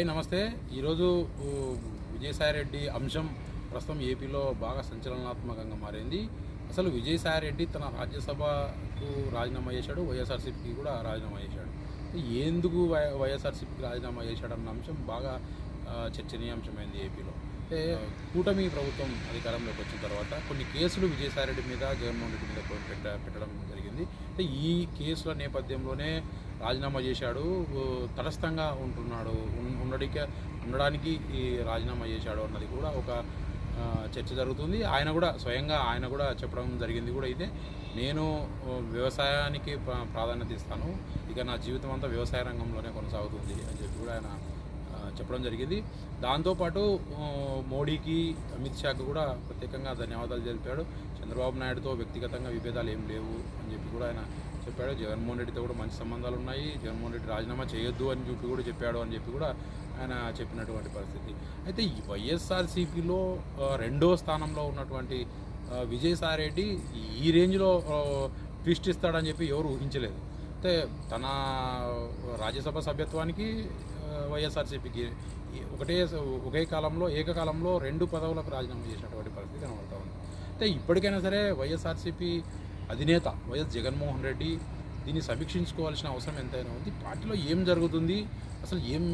Hi నమస్తే. ఈరోజు విజయసాయిరెడ్డి అంశం ప్రస్తుతం ఏపీలో బాగా సంచలనాత్మకంగా మారింది. అసలు విజయసాయిరెడ్డి తన రాజ్యసభకు రాజీనామా చేశాడు వైఎస్ఆర్సీపీకి కూడా రాజీనామా చేశాడు. ఎందుకు వైఎస్ఆర్సీపీకి రాజీనామా చేశాడన్న అంశం బాగా చర్చనీయాంశమైంది ఏపీలో. అయితే కూటమి ప్రభుత్వం అధికారంలోకి వచ్చిన తర్వాత కొన్ని కేసులు విజయసాయిరెడ్డి మీద జగన్మోహన్ రెడ్డి మీద పెట్ట పెట్టడం జరిగింది. అంటే ఈ కేసుల నేపథ్యంలోనే రాజీనామా చేశాడు తటస్థంగా ఉంటున్నాడు ఉండడిక ఉండడానికి ఈ రాజీనామా చేశాడు అన్నది కూడా ఒక చర్చ జరుగుతుంది. ఆయన కూడా స్వయంగా ఆయన కూడా చెప్పడం జరిగింది కూడా ఇదే. నేను వ్యవసాయానికి ప్రాధాన్యత ఇస్తాను. ఇక నా జీవితం అంతా వ్యవసాయ రంగంలోనే కొనసాగుతుంది అని చెప్పి కూడా ఆయన చెప్పడం జరిగింది. దాంతోపాటు మోడీకి అమిత్ షాకి కూడా ప్రత్యేకంగా ధన్యవాదాలు తెలిపాడు. చంద్రబాబు నాయుడుతో వ్యక్తిగతంగా విభేదాలు ఏం లేవు అని చెప్పి కూడా ఆయన చెప్పాడు. జగన్మోహన్ రెడ్డితో కూడా మంచి సంబంధాలు ఉన్నాయి. జగన్మోహన్ రెడ్డి రాజీనామా చేయొద్దు అని చెప్పి కూడా చెప్పాడు అని చెప్పి కూడా ఆయన చెప్పినటువంటి పరిస్థితి. అయితే ఈ వైఎస్ఆర్సీపీలో రెండో స్థానంలో ఉన్నటువంటి విజయసాయిరెడ్డి ఈ రేంజ్లో ట్విస్ట్ ఇస్తాడని చెప్పి ఎవరు ఊహించలేదు. అయితే తన రాజ్యసభ సభ్యత్వానికి వైఎస్ఆర్సీపీకి ఒకటే ఒకే కాలంలో ఏకకాలంలో రెండు పదవులకు రాజీనామా చేసినటువంటి పరిస్థితి కనబడుతూ ఉంది. అయితే ఇప్పటికైనా సరే వైఎస్ఆర్సీపీ అధినేత వైఎస్ జగన్మోహన్ రెడ్డి దీన్ని సమీక్షించుకోవాల్సిన అవసరం ఎంతైనా ఉంది. పార్టీలో ఏం జరుగుతుంది? అసలు ఏం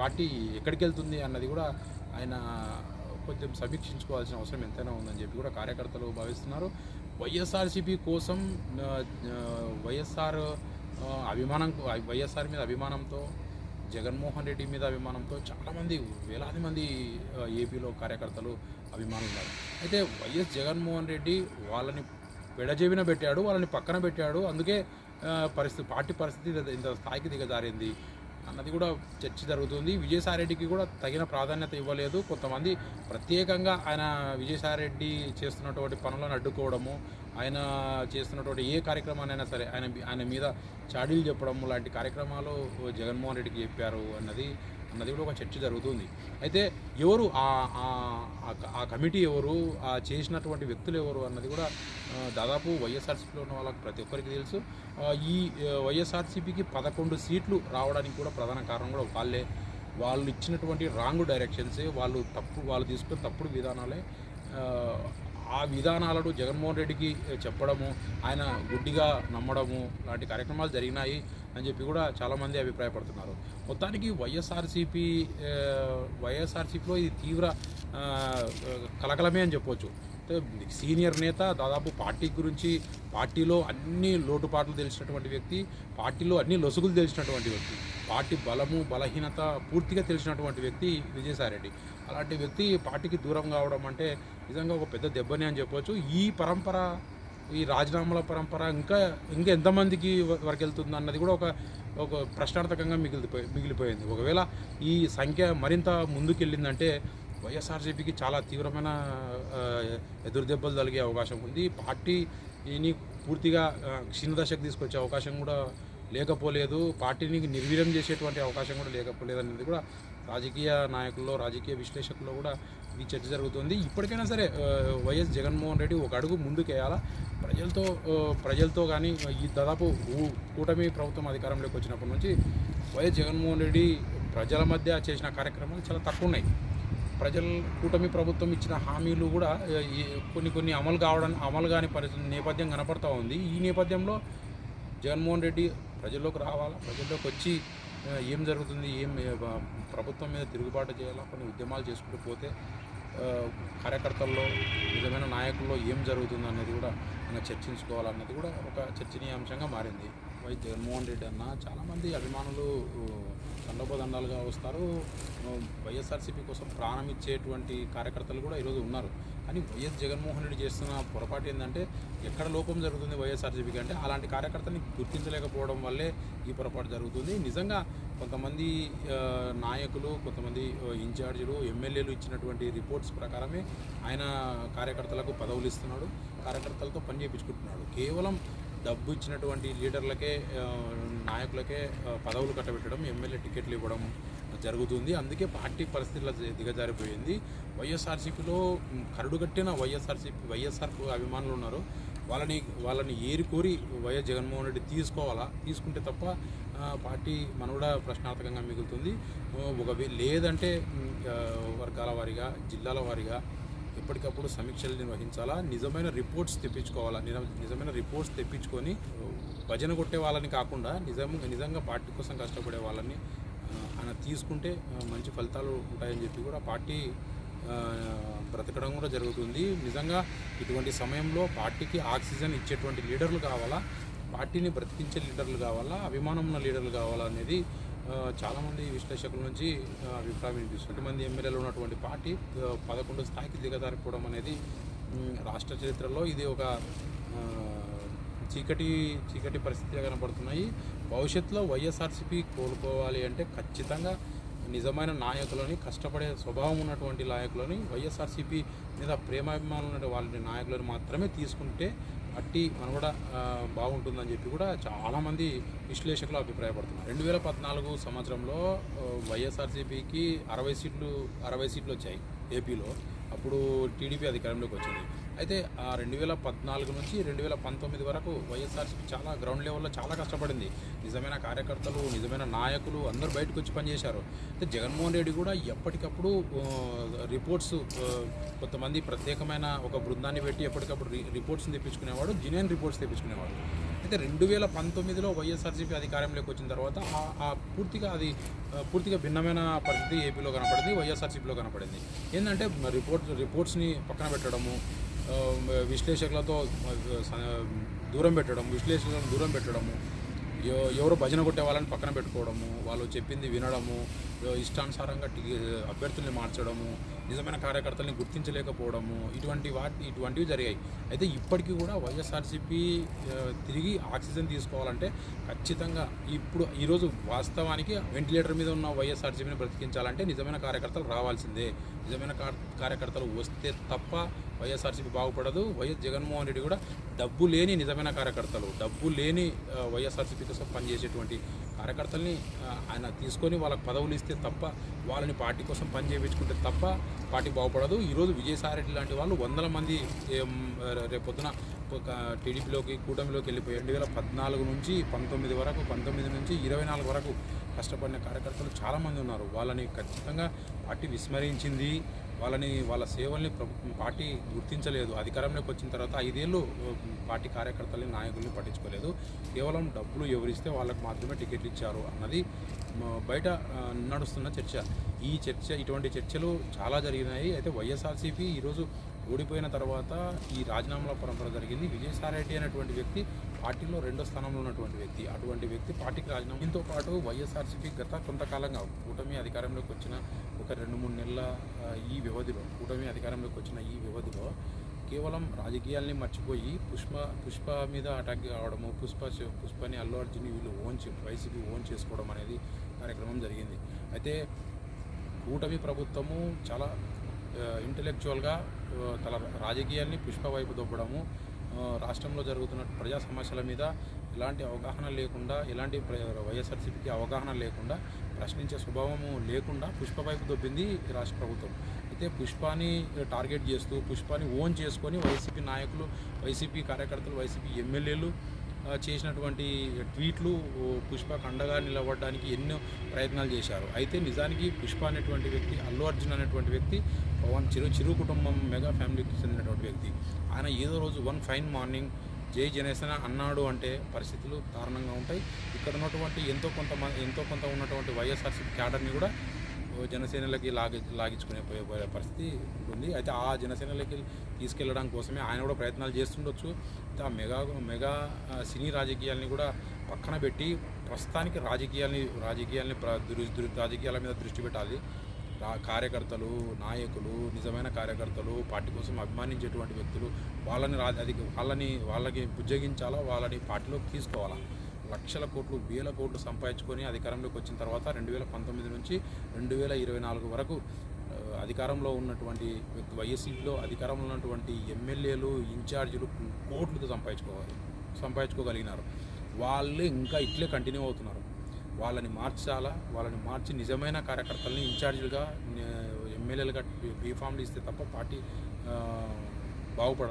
పార్టీ ఎక్కడికి వెళ్తుంది అన్నది కూడా ఆయన కొంచెం సమీక్షించుకోవాల్సిన అవసరం ఎంతైనా ఉందని చెప్పి కూడా కార్యకర్తలు భావిస్తున్నారు. వైఎస్ఆర్సీపీ కోసం వైఎస్ఆర్ అభిమానం వైఎస్ఆర్ మీద అభిమానంతో జగన్మోహన్ రెడ్డి మీద అభిమానంతో చాలామంది వేలాది మంది ఏపీలో కార్యకర్తలు అభిమానులు ఉన్నారు. అయితే వైఎస్ జగన్మోహన్ రెడ్డి వాళ్ళని పెడజెవిన పెట్టాడు వాళ్ళని పక్కన పెట్టాడు. అందుకే పరిస్థితి పార్టీ పరిస్థితి ఇంత- స్థాయికి దిగజారింది. అన్నది కూడా చర్చ జరుగుతుంది. విజయసాయిరెడ్డికి కూడా తగిన ప్రాధాన్యత ఇవ్వలేదు. కొంతమంది ప్రత్యేకంగా ఆయన విజయసాయిరెడ్డి చేస్తున్నటువంటి పనులను అడ్డుకోవడము ఆయన చేస్తున్నటువంటి ఏ కార్యక్రమాన్నైనా సరే ఆయన ఆయన మీద చాడీలు చెప్పడము లాంటి కార్యక్రమాలు జగన్మోహన్ రెడ్డికి చెప్పారు అన్నది అన్నది కూడా ఒక చర్చ జరుగుతుంది. అయితే ఎవరు ఆ ఆ- కమిటీ ఎవరు ఆ చేసినటువంటి వ్యక్తులు ఎవరు అన్నది కూడా దాదాపు వైఎస్ఆర్సీపీలో ఉన్న వాళ్ళకి ప్రతి ఒక్కరికి తెలుసు. ఈ వైఎస్ఆర్సీపీకి పదకొండు సీట్లు రావడానికి కూడా ప్రధాన కారణం కూడా వాళ్ళే. వాళ్ళు ఇచ్చినటువంటి రాంగ్ డైరెక్షన్సే వాళ్ళు తప్పు వాళ్ళు తీసుకున్న తప్పుడు విధానాలే ఆ, విధానాలను జగన్మోహన్ రెడ్డికి చెప్పడము ఆయన గుడ్డిగా నమ్మడము లాంటి కార్యక్రమాలు జరిగినాయి అని చెప్పి కూడా చాలామంది అభిప్రాయపడుతున్నారు. మొత్తానికి వైఎస్ఆర్సీపీ వైఎస్ఆర్సీపీలో ఇది తీవ్ర కలకలమే అని చెప్పొచ్చు. సీనియర్ నేత దాదాపు పార్టీ గురించి పార్టీలో అన్ని లోటుపాట్లు తెలిసినటువంటి వ్యక్తి పార్టీలో అన్ని లొసుగులు తెలిసినటువంటి వ్యక్తి పార్టీ బలము బలహీనత పూర్తిగా తెలిసినటువంటి వ్యక్తి విజయసాయిరెడ్డి అలాంటి వ్యక్తి పార్టీకి దూరం కావడం అంటే నిజంగా ఒక పెద్ద దెబ్బని అని చెప్పవచ్చు ఈ పరంపర ఈ రాజీనామాల పరంపర ఇంకా ఇంకా ఎంతమందికి వరకు వెళ్తుంది అన్నది కూడా ఒక ఒక ప్రశ్నార్థకంగా మిగిలిపోయి మిగిలిపోయింది. ఒకవేళ ఈ సంఖ్య మరింత ముందుకెళ్ళిందంటే వైఎస్ఆర్సీపీకి చాలా తీవ్రమైన ఎదురుదెబ్బలు తలిగే తగిలే అవకాశం ఉంది. పార్టీని పూర్తిగా క్షీణదశకు తీసుకొచ్చే అవకాశం కూడా లేకపోలేదు. పార్టీని నిర్వీర్యం చేసేటువంటి అవకాశం కూడా లేకపోలేదు అనేది కూడా రాజకీయ నాయకుల్లో రాజకీయ విశ్లేషకుల్లో కూడా ఈ చర్చ జరుగుతుంది. ఇప్పటికైనా సరే వైఎస్ జగన్మోహన్ రెడ్డి ఒక అడుగు ముందుకేయాలా? ప్రజలతో ప్రజలతో కానీ ఈ దాదాపు కూటమి ప్రభుత్వం అధికారంలోకి వచ్చినప్పటి నుంచి వైఎస్ జగన్మోహన్ రెడ్డి ప్రజల మధ్య చేసిన కార్యక్రమాలు చాలా తక్కువ ఉన్నాయి. ప్రజలు కూటమి ప్రభుత్వం ఇచ్చిన హామీలు కూడా కొన్ని కొన్ని అమలు కావడం అమలు కాని పరిస్థితి నేపథ్యం కనపడతా ఉంది. ఈ నేపథ్యంలో జగన్మోహన్ రెడ్డి ప్రజల్లోకి రావాలా? ప్రజల్లోకి వచ్చి ఏం జరుగుతుంది? ఏం ప్రభుత్వం మీద తిరుగుబాటు చేయాలా? కొన్ని ఉద్యమాలు చేసుకుంటూ పోతే కార్యకర్తల్లో నిజమైన నాయకుల్లో ఏం జరుగుతుంది అనేది కూడా మనం చర్చించుకోవాలన్నది కూడా ఒక చర్చనీయాంశంగా మారింది. వై జగన్మోహన్ రెడ్డి అన్న చాలామంది అభిమానులు దండోపదండాలుగా వస్తారు. వైఎస్ఆర్సీపీ కోసం ప్రాణం ఇచ్చేటువంటి కార్యకర్తలు కూడా ఈరోజు ఉన్నారు. కానీ వైఎస్ జగన్మోహన్ రెడ్డి చేస్తున్న పొరపాటు ఏంటంటే ఎక్కడ లోపం జరుగుతుంది వైఎస్ఆర్సీపీకి అంటే అలాంటి కార్యకర్తని గుర్తించలేకపోవడం వల్లే ఈ పొరపాటు జరుగుతుంది. నిజంగా కొంతమంది నాయకులు కొంతమంది ఇన్ఛార్జీలు ఎమ్మెల్యేలు ఇచ్చినటువంటి రిపోర్ట్స్ ప్రకారమే ఆయన కార్యకర్తలకు పదవులు ఇస్తున్నాడు కార్యకర్తలతో పని చేయించుకుంటున్నాడు. కేవలం డబ్బు ఇచ్చినటువంటి లీడర్లకే నాయకులకే పదవులు కట్టబెట్టడం ఎమ్మెల్యే టికెట్లు ఇవ్వడం జరుగుతుంది. అందుకే పార్టీ పరిస్థితుల దిగజారిపోయింది. వైఎస్ఆర్సీపీలో కరడుగట్టిన వైఎస్ఆర్సీపీ వైఎస్ఆర్ అభిమానులు ఉన్నారు. వాళ్ళని వాళ్ళని ఏరి కోరి వైఎస్ జగన్మోహన్ రెడ్డి తీసుకోవాలా? తీసుకుంటే తప్ప పార్టీ మన కూడా ప్రశ్నార్థకంగా మిగులుతుంది. ఒక ఒకవే లేదంటే వర్గాల వారీగా జిల్లాల వారీగా ఎప్పటికప్పుడు సమీక్షలు నిర్వహించాలా? నిజమైన రిపోర్ట్స్ తెప్పించుకోవాలా? నిజమైన రిపోర్ట్స్ తెప్పించుకొని భజన కొట్టే వాళ్ళని కాకుండా నిజం నిజంగా పార్టీ కోసం కష్టపడే వాళ్ళని ఆయన తీసుకుంటే మంచి ఫలితాలు ఉంటాయని చెప్పి కూడా పార్టీ బ్రతకడం కూడా జరుగుతుంది. నిజంగా ఇటువంటి సమయంలో పార్టీకి ఆక్సిజన్ ఇచ్చేటువంటి లీడర్లు కావాలా? పార్టీని బ్రతికించే లీడర్లు కావాలా? అభిమానం ఉన్న లీడర్లు కావాలా అనేది చాలామంది విశ్లేషకుల నుంచి అభిప్రాయం వినిపిస్తుంది. మంది ఎమ్మెల్యేలు ఉన్నటువంటి పార్టీ పదకొండు స్థాయికి దిగజారిపోవడం అనేది రాష్ట్ర చరిత్రలో ఇది ఒక చీకటి చీకటి పరిస్థితిగా కనపడుతున్నాయి. భవిష్యత్తులో వైఎస్ఆర్సీపీ కోలుకోవాలి అంటే ఖచ్చితంగా నిజమైన నాయకులని కష్టపడే స్వభావం ఉన్నటువంటి నాయకులని వైఎస్ఆర్సీపీ మీద ప్రేమాభిమానులు ఉన్న వాళ్ళని నాయకులను మాత్రమే తీసుకుంటే అట్టి మనం కూడా బాగుంటుందని చెప్పి కూడా చాలామంది విశ్లేషకులు అభిప్రాయపడుతున్నారు. రెండు వేల పద్నాలుగు సంవత్సరంలో వైఎస్ఆర్సీపీకి అరవై సీట్లు అరవై సీట్లు వచ్చాయి ఏపీలో. అప్పుడు టీడీపీ అధికారంలోకి వచ్చింది. అయితే ఆ రెండు వేల పద్నాలుగు నుంచి రెండు వేల పంతొమ్మిది వరకు వైఎస్ఆర్సీపీ చాలా గ్రౌండ్ లెవెల్లో చాలా కష్టపడింది. నిజమైన కార్యకర్తలు నిజమైన నాయకులు అందరూ బయటకు వచ్చి పనిచేశారు. అయితే జగన్మోహన్ రెడ్డి కూడా ఎప్పటికప్పుడు రిపోర్ట్స్ కొంతమంది ప్రత్యేకమైన ఒక బృందాన్ని పెట్టి ఎప్పటికప్పుడు రిపోర్ట్స్ని తెప్పించుకునేవాడు జినియన్ రిపోర్ట్స్ తెప్పించుకునేవాడు. అయితే రెండు వేల పంతొమ్మిదిలో వైఎస్ఆర్సీపీ అధికారంలోకి వచ్చిన తర్వాత ఆ- పూర్తిగా అది పూర్తిగా భిన్నమైన పరిస్థితి ఏపీలో కనపడింది వైఎస్ఆర్సీపీలో కనపడింది. ఏంటంటే రిపోర్ట్ రిపోర్ట్స్ని పక్కన పెట్టడము విశ్లేషకులతో దూరం పెట్టడం విశ్లేషకులను దూరం పెట్టడము ఎవరు భజన కొట్టే వాళ్ళని పక్కన పెట్టుకోవడము వాళ్ళు చెప్పింది వినడము ఇష్టానుసారంగా అభ్యర్థుల్ని మార్చడము నిజమైన కార్యకర్తల్ని గుర్తించలేకపోవడము ఇటువంటి వాటి ఇటువంటివి జరిగాయి. అయితే ఇప్పటికీ కూడా వైఎస్ఆర్సీపీ తిరిగి ఆక్సిజన్ తీసుకోవాలంటే ఖచ్చితంగా ఇప్పుడు ఈరోజు వాస్తవానికి వెంటిలేటర్ మీద ఉన్న వైఎస్ఆర్సీపీని బ్రతికించాలంటే నిజమైన కార్యకర్తలు రావాల్సిందే. నిజమైన కార్యకర్తలు వస్తే తప్ప వైఎస్ఆర్సీపీ బాగుపడదు. వైఎస్ జగన్మోహన్ రెడ్డి కూడా డబ్బు లేని నిజమైన కార్యకర్తలు డబ్బు లేని వైఎస్ఆర్సీపీ కోసం పనిచేసేటువంటి కార్యకర్తల్ని ఆయన తీసుకొని వాళ్ళకి పదవులు ఇస్తే తప్ప వాళ్ళని పార్టీ కోసం పని చేయించుకుంటే తప్ప పార్టీ బాగుపడదు. ఈరోజు విజయసాయిరెడ్డి లాంటి వాళ్ళు వందల మంది రేపొద్దున ఒక టీడీపీలోకి కూటమిలోకి వెళ్ళిపోయి రెండు వేల పద్నాలుగు నుంచి పంతొమ్మిది వరకు పంతొమ్మిది నుంచి ఇరవై నాలుగు వరకు కష్టపడిన కార్యకర్తలు చాలామంది ఉన్నారు. వాళ్ళని ఖచ్చితంగా పార్టీ విస్మరించింది. వాళ్ళని వాళ్ళ సేవల్ని ప్రభు- పార్టీ గుర్తించలేదు. అధికారంలోకి వచ్చిన తర్వాత ఐదేళ్ళు పార్టీ కార్యకర్తల్ని నాయకుల్ని పట్టించుకోలేదు. కేవలం డబ్బులు ఎవరిస్తే వాళ్ళకు మాత్రమే టికెట్లు ఇచ్చారు అన్నది బయట నడుస్తున్న చర్చ. ఈ చర్చ ఇటువంటి చర్చలు చాలా జరిగినాయి. అయితే వైఎస్ఆర్సీపీ ఈరోజు ఓడిపోయిన తర్వాత ఈ రాజీనామాల పరంపర జరిగింది. విజయసాయిరెడ్డి అనేటువంటి వ్యక్తి పార్టీలో రెండో స్థానంలో ఉన్నటువంటి వ్యక్తి. అటువంటి వ్యక్తి పార్టీకి రాజీనామా దీంతో పాటు వైఎస్ఆర్సీపీ గత కొంతకాలంగా కూటమి అధికారంలోకి వచ్చిన ఒక రెండు మూడు నెలల ఈ వ్యవధిలో కూటమి అధికారంలోకి వచ్చిన ఈ వ్యవధిలో కేవలం రాజకీయాల్ని మర్చిపోయి పుష్ప పుష్ప మీద అటాక్ కావడము పుష్ప పుష్పని అల్లు అర్జున్ వీళ్ళు ఓన్ వైసీపీ ఓన్ చేసుకోవడం అనేది కార్యక్రమం జరిగింది. అయితే కూటమి ప్రభుత్వము చాలా ఇంటలెక్చువల్గా తల రాజకీయాల్ని పుష్ప వైపు దొబ్బడము రాష్ట్రంలో జరుగుతున్న ప్రజా సమస్యల మీద ఎలాంటి అవగాహన లేకుండా ఎలాంటి ప్ర- వైఎస్ఆర్సీపీకి అవగాహన లేకుండా ప్రశ్నించే స్వభావము లేకుండా పుష్పపైపు దొబ్బింది ఈ రాష్ట్ర ప్రభుత్వం. అయితే పుష్పాని టార్గెట్ చేస్తూ పుష్పాని ఓన్ చేసుకొని వైసీపీ నాయకులు వైసీపీ కార్యకర్తలు వైసీపీ ఎమ్మెల్యేలు చేసినటువంటి ట్వీట్లు పుష్ప పుష్పకు అండగా నిలబడడానికి ఎన్నో ప్రయత్నాలు చేశారు. అయితే నిజానికి పుష్ప అనేటువంటి వ్యక్తి అల్లు అర్జున్ అనేటువంటి వ్యక్తి పవన్ చిరు చిరు కుటుంబం మెగా ఫ్యామిలీకి చెందినటువంటి వ్యక్తి. ఆయన ఏదో రోజు వన్ ఫైన్ మార్నింగ్ జై జనసేన అన్నాడు అంటే పరిస్థితులు దారుణంగా ఉంటాయి. ఇక్కడ ఉన్నటువంటి ఎంతో కొంత ఎంతో కొంత ఉన్నటువంటి వైఎస్ఆర్సీపీ క్యాడర్ని కూడా జనసేనలకి లాగి లాగించుకునే పోయే పరిస్థితి ఉంటుంది. అయితే ఆ జనసేనలకి తీసుకెళ్ళడం కోసమే ఆయన కూడా ప్రయత్నాలు చేస్తుండొచ్చు. ఆ మెగా మెగా సినీ రాజకీయాల్ని కూడా పక్కన పెట్టి ప్రస్తుతానికి రాజకీయాల్ని రాజకీయాల్ని రాజకీయాల మీద దృష్టి పెట్టాలి. రా- కార్యకర్తలు నాయకులు నిజమైన కార్యకర్తలు పార్టీ కోసం అభిమానించేటువంటి వ్యక్తులు వాళ్ళని అది వాళ్ళని వాళ్ళకి బుజ్జగించాలా? వాళ్ళని పార్టీలోకి తీసుకోవాలా? లక్షల కోట్లు వేల కోట్లు సంపాదించుకొని అధికారంలోకి వచ్చిన తర్వాత రెండు వేల పంతొమ్మిది నుంచి రెండు వేల ఇరవై నాలుగు వరకు అధికారంలో ఉన్నటువంటి వైఎస్సీలో అధికారంలో ఉన్నటువంటి ఎమ్మెల్యేలు ఇన్ఛార్జీలు కోట్లతో సంపాదించుకోవాలి సంపాదించుకోగలిగినారు. వాళ్ళు ఇంకా ఇట్లే కంటిన్యూ అవుతున్నారు. వాళ్ళని మార్చాలా? వాళ్ళని మార్చి నిజమైన కార్యకర్తల్ని ఇన్ఛార్జీలుగా ఎమ్మెల్యేలుగా బీఫామ్లు ఇస్తే తప్ప పార్టీ బాగుపడదు